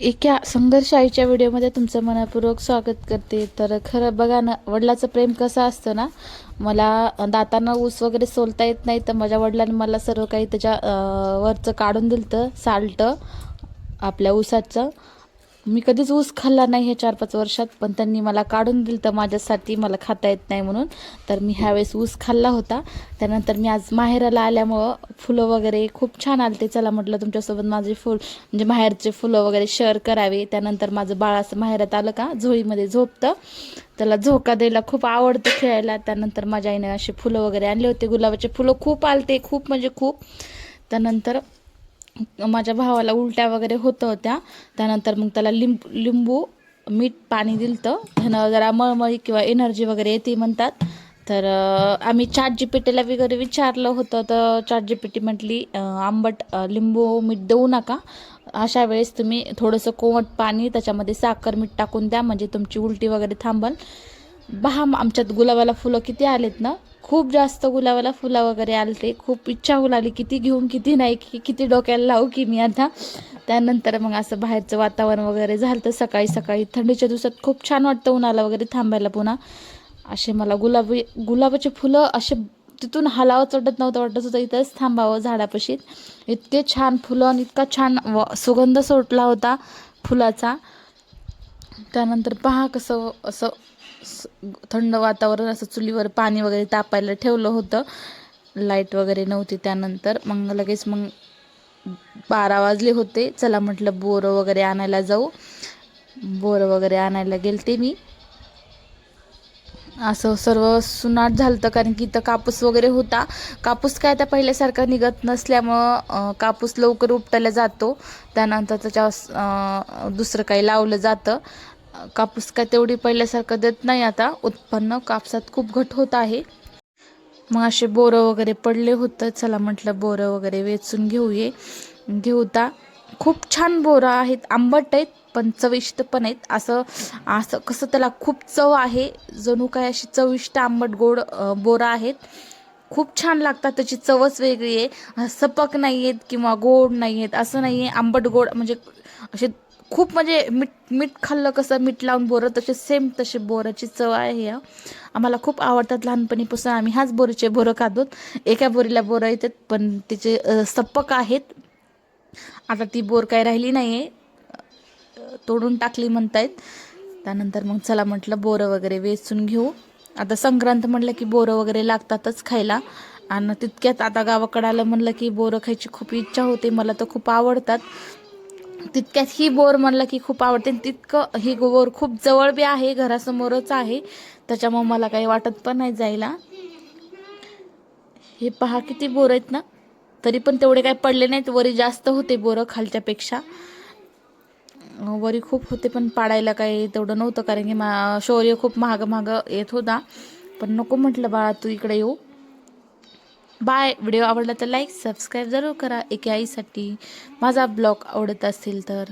एका संघर्ष आईच्या व्हिडिओमध्ये तुमचं मनपूर्वक स्वागत करते. तर खरं बघा ना वडिलाचं प्रेम कसं असतं ना मला दातांना ऊस वगैरे सोलता येत नाही तर माझ्या वडिलांनी मला सर्व काही त्याच्या वरचं काढून दिलं तर साल्ट आपल्या ऊसाचं. मी कधीच ऊस खाल्ला नाही हे चार पाच वर्षात पण त्यांनी मला काढून दिलं तर माझ्यासाठी मला खाता येत नाही म्हणून. तर मी ह्यावेळेस ऊस खाल्ला होता. त्यानंतर मी आज माहेराला आल्यामुळं फुलं वगैरे खूप छान आलते. चला म्हटलं तुमच्यासोबत माझे फुल म्हणजे माहेरचे फुलं वगैरे शेअर करावे. त्यानंतर माझं बाळ असं माहेरात आलं का झोळीमध्ये झोपतं. त्याला झोका द्यायला खूप आवडतं खेळायला. त्यानंतर माझ्या आईने असे फुलं वगैरे आणले होते. गुलाबाचे फुलं खूप आलते खूप म्हणजे खूप. त्यानंतर माझ्या भावाला उलट्या वगैरे होत होत्या. त्यानंतर मग त्याला लिंब लिंबू मीठ पाणी दिलं ह्यानं जरा मळमळी किंवा एनर्जी वगैरे येते म्हणतात. तर आम्ही चाट जी पेटीला वगैरे विचारलं होतं. तर चाट जी पेटी म्हटली आंबट लिंबू मीठ देऊ नका. अशा वेळेस तुम्ही थोडंसं कोमट पाणी त्याच्यामध्ये साखर मीठ टाकून द्या. म्हणजे तुमची उलटी वगैरे थांबल. बहा आमच्यात गुलाबाला फुलं किती आलेत ना? खूप जास्त गुलाबाला फुलं वगैरे आलते. खूप इच्छा होऊ लागली किती घेऊन किती नाही की किती डोक्याला लावू की मी आता. त्यानंतर मग असं बाहेरचं वातावरण वगैरे झालं तर सकाळी सकाळी थंडीच्या दिवसात खूप छान वाटतं उन्हाला वगैरे थांबायला पुन्हा. असे मला गुलाबी गुलाबाचे फुलं असे तिथून हलावं चढत नव्हतं. वाटत होतं इथंच थांबावं झाडापाशीत. इतके छान फुलं आणि इतका छान व सुगंध सोटला होता फुलाचा. त्यानंतर पहा कसं असं थंड वातावरण असं चुलीवर पाणी वगैरे तापायला ठेवलं होतं. लाइट वगैरे नव्हती त्यानंतर. मग लगेच मग बारा वाजले होते. चला म्हटलं बोरं वगैरे आणायला जाऊ. बोरं वगैरे आणायला गेलते मी. असं सर्व सुनाट झालं होतं कारण की इथं कापूस वगैरे होता. कापूस काय आता पहिल्यासारखा निघत नसल्यामुळं कापूस लवकर उपटायला जातो. त्यानंतर त्याच्या दुसरं काही लावलं जातं. कापूस काय तेवढी पहिल्यासारखं देत नाही आता. उत्पन्न कापसात खूप घट होत आहे. मग असे बोरं वगैरे पडले होतं. चला म्हटलं बोरं वगैरे वेचून घेऊये. घेऊता. खूप छान बोरं आहेत. आंबट आहेत पण चविष्ट पण आहेत. असं असं कसं त्याला खूप चव आहे. जणू काय अशी चविष्ट आंबट गोड बोरं आहेत. खूप छान लागतात. त्याची चवच वेगळी आहे. सपक नाही आहेत किंवा गोड नाही आहेत असं नाही आहे आंबट गोड म्हणजे असे खूप म्हणजे मीठ मीठ खाल्लं कसं मीठ लावून बोरं तसे सेम तसे बोराची चव आहे या. आम्हाला खूप आवडतात लहानपणीपासून आम्ही ह्याच बोरीचे बोरं खातो. एका बोरीला बोरं येतात पण तिचे सप्पक आहेत. आता ती बोर काय राहिली नाही आहे तोडून टाकली म्हणतायत. त्यानंतर मग चला म्हटलं बोरं वगैरे वेचून घेऊ. आता संक्रांत म्हटलं की बोरं वगैरे लागतातच खायला. आणि तितक्यात आता गावाकडे आलं म्हणलं की बोरं खायची खूप इच्छा होते मला तर खूप आवडतात. तितक्यात ही बोर म्हणलं की खूप आवडते. आणि तितकं ही बोर खूप जवळ बी आहे घरासमोरच आहे. त्याच्यामुळं मला काही वाटत पण नाही जायला. हे पहा किती बोर आहेत ना. तरी पण तेवढे काही पडले नाहीत. वरी जास्त होते बोरं खालच्यापेक्षा. वरी खूप होते पण पाडायला काही तेवढं नव्हतं. कारण की मा शौर्य खूप महाग महाग येत होता. पण नको म्हटलं बाळा तू इकडे येऊ. बाय. व्हिडिओ आवडला तर लाईक सबस्क्राईब जरूर करा. एके आईसाठी माझा ब्लॉग आवडत असेल तर.